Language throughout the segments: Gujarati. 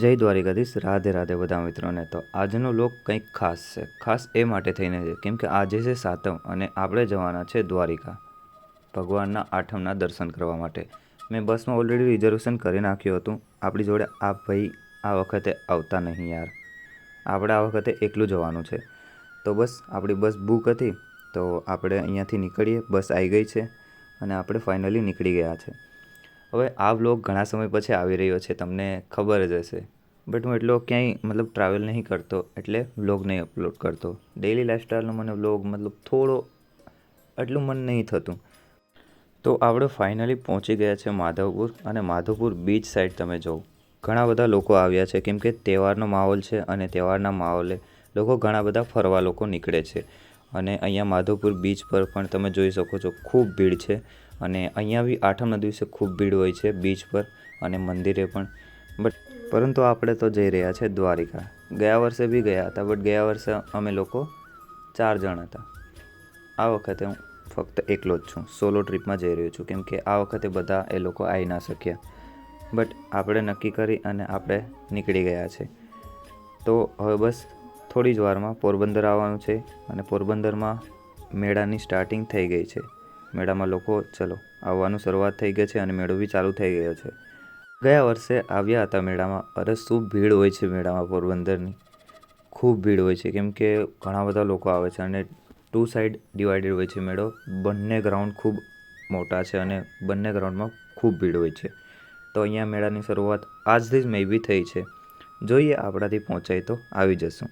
જય દ્વારિકાધીશ. રાધે રાધે બધા મિત્રોને. તો આજનો લોક કંઈક ખાસ છે. ખાસ એ માટે થઈને છે, કેમ કે આજે છે સાતમ અને આપણે જવાના છે દ્વારિકા. ભગવાનના આઠમના દર્શન કરવા માટે. મેં બસમાં ઓલરેડી રિઝર્વેશન કરી નાખ્યું હતું. આપણી જોડે આ ભાઈ આ વખતે આવતા નહીં યાર. આપણે આ વખતે એકલું જવાનું છે. તો બસ આપણી બસ બુક હતી. તો આપણે અહીંયાથી નીકળીએ. બસ આવી ગઈ છે અને આપણે ફાઇનલી નીકળી ગયા છે. હવે આ વ્લોગ ઘણા સમય પછી આવી રહ્યો છે. તમને ખબર જ હશે. બટ હું એટલો ક્યાંય મતલબ ટ્રાવેલ નહીં કરતો, એટલે વ્લોગ નહીં અપલોડ કરતો. ડેઈલી લાઇફસ્ટાઈલનો મને વ્લોગ મતલબ થોડો એટલું મન નહીં થતું. તો આપણે ફાઇનલી પહોંચી ગયા છે માધવપુર અને માધવપુર બીચ સાઈડ તમે જોવો ઘણા બધા લોકો આવ્યા છે, કેમ કે તહેવારનો માહોલ છે અને તહેવારના માહોલે લોકો ઘણા બધા ફરવા લોકો નીકળે છે. અને અહીંયા માધવપુર બીચ પર પણ તમે જોઈ શકો છો, ખૂબ ભીડ છે. અને અહીંયા બી આઠમના દિવસે ખૂબ ભીડ હોય છે બીચ પર અને મંદિરે પણ. બટ પરંતુ આપણે તો જઈ રહ્યા છે દ્વારિકા. ગયા વર્ષે બી ગયા હતા બટ ગયા વર્ષે અમે લોકો ચાર જણ હતા. આ વખતે હું ફક્ત એકલો જ છું. સોલો ટ્રીપમાં જઈ રહ્યો છું, કેમ કે આ વખતે બધા એ લોકો આવી ના શક્યા. બટ આપણે નક્કી કરી અને આપણે નીકળી ગયા છે. તો હવે બસ થોડી જ વારમાં પોરબંદર આવવાનું છે અને પોરબંદરમાં મેળાની સ્ટાર્ટિંગ થઈ ગઈ છે. મેળામાં લોકો, ચલો, આવવાનું શરૂઆત થઈ ગઈ છે અને મેળો બી ચાલુ થઈ ગયો છે. ગયા વર્ષે આવ્યા હતા મેળામાં. અરે, શું ભીડ હોય છે મેળામાં પોરબંદરની? ખૂબ ભીડ હોય છે. કેમ કે ઘણા બધા લોકો આવે છે અને ટુ સાઈડ ડિવાઇડેડ હોય છે મેળો. બંને ગ્રાઉન્ડ ખૂબ મોટા છે અને બંને ગ્રાઉન્ડમાં ખૂબ ભીડ હોય છે. તો અહીંયા મેળાની શરૂઆત આજથી જ મેબી થઈ છે. જોઈએ આપણાથી પહોંચાય તો આવી જશું.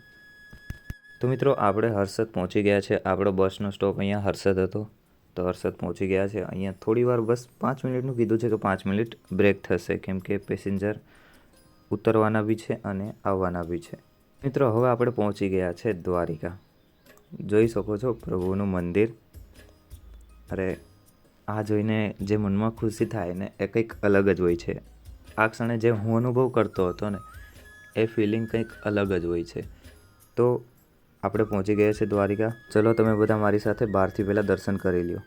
તો મિત્રો, આપણે હર્ષદ પહોંચી ગયા છે. આપણો બસનો સ્ટોપ અહીંયા હર્ષદ હતો. તો હર્ષદ પહોંચી ગયા છે. અહીંયા થોડી વાર બસ પાંચ મિનિટનું કીધું છે કે પાંચ મિનિટ બ્રેક થશે, કેમ કે પેસેન્જર ઉતરવાના બી છે અને આવવાના બી છે. મિત્રો, હવે આપણે પહોંચી ગયા છે દ્વારિકા. જોઈ શકો છો પ્રભુનું મંદિર. અરે, આ જોઈને જે મનમાં ખુશી થાય ને, એ કંઈક અલગ જ હોય છે. આ ક્ષણે જે હું અનુભવ કરતો હતો ને, એ ફિલિંગ કંઈક અલગ જ હોય છે. તો આપણે પહોંચી ગયા છે દ્વારિકા. ચલો તમે બધા મારી સાથે બહારથી પહેલાં દર્શન કરી લ્યો.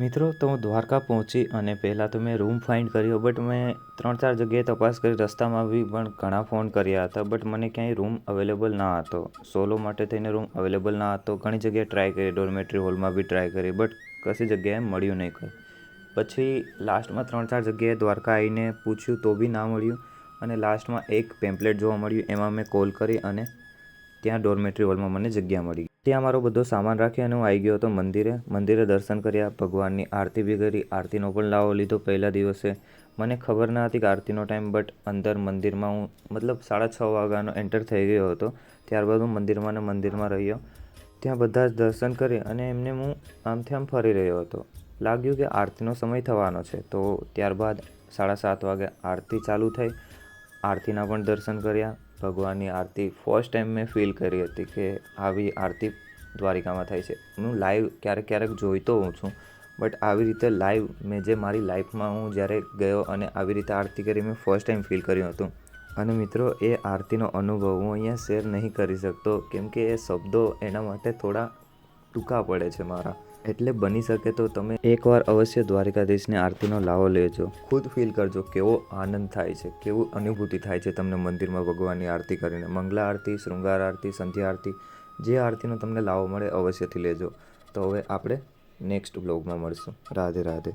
મિત્રો, તો હું દ્વારકા પહોંચી અને પહેલાં તો મેં રૂમ ફાઇન્ડ કર્યો બટ મેં ત્રણ ચાર જગ્યાએ તપાસ કરી, રસ્તામાં બી પણ ઘણા ફોન કર્યા હતા બટ મને ક્યાંય રૂમ અવેલેબલ ના હતો. સોલો માટે થઈને રૂમ અવેલેબલ ના હતો. ઘણી જગ્યાએ ટ્રાય કરી ડોર્મેટરી હોલમાં બી ટ્રાય કરી બટ કશી જગ્યાએ મળ્યું નહીં કંઈ. પછી લાસ્ટમાં ત્રણ ચાર જગ્યાએ દ્વારકા આવીને પૂછ્યું, તો બી ના મળ્યું. અને લાસ્ટમાં એક પેમ્પલેટ જોવા મળ્યું, એમાં મેં કોલ કરી અને ત્યાં ડોર્મેટરી હોલમાં મને જગ્યા મળી. ત્યાં મારો બધો સામાન રાખી અને હું આવી ગયો હતો મંદિરે. મંદિરે દર્શન કર્યા, ભગવાનની આરતી બી કરી. આરતીનો પણ લાવો લીધો પહેલા દિવસે. મને ખબર ના હતી કે આરતીનો ટાઈમ, બટ અંદર મંદિરમાં હું મતલબ સાડા છ વાગ્યાનો એન્ટર થઈ ગયો હતો. ત્યારબાદ હું મંદિરમાં ને મંદિરમાં રહ્યો. ત્યાં બધા જ દર્શન કરી અને એમને હું આમથી આમ ફરી રહ્યો હતો. લાગ્યું કે આરતીનો સમય થવાનો છે. તો ત્યારબાદ સાડા સાત વાગે આરતી ચાલુ થઈ. આરતીના પણ દર્શન કર્યા. ભગવાનની આરતી ફર્સ્ટ ટાઈમ મેં ફીલ કરી હતી કે આવી આરતી દ્વારિકામાં થાય છે. હું લાઈવ ક્યારેક ક્યારેક જોઈતો હોઉં છું બટ આવી રીતે લાઈવ મેં જે મારી લાઈફમાં હું જ્યારે ગયો અને આવી રીતે આરતી કરી મેં ફર્સ્ટ ટાઈમ ફીલ કર્યું હતું. અને મિત્રો, એ આરતીનો અનુભવ હું અહીંયા શેર નહીં કરી શકતો, કેમ કે એ શબ્દો એના માટે થોડા ટૂંકા પડે છે મારા. એટલે બની શકે તો તમે એકવાર અવશ્ય દ્વારિકાધીશની આરતીનો લાવો લેજો. ખુદ ફીલ કરજો કેવો આનંદ થાય છે, કેવું અનુભૂતિ થાય છે તમને મંદિરમાં ભગવાનની આરતી કરીને. મંગલા આરતી, શૃંગાર આરતી, સંધ્યા આરતી, જે આરતીનો તમને લાવો મળે અવશ્યથી લેજો. તો હવે આપણે નેક્સ્ટ બ્લોગમાં મળશું. રાધે રાધે.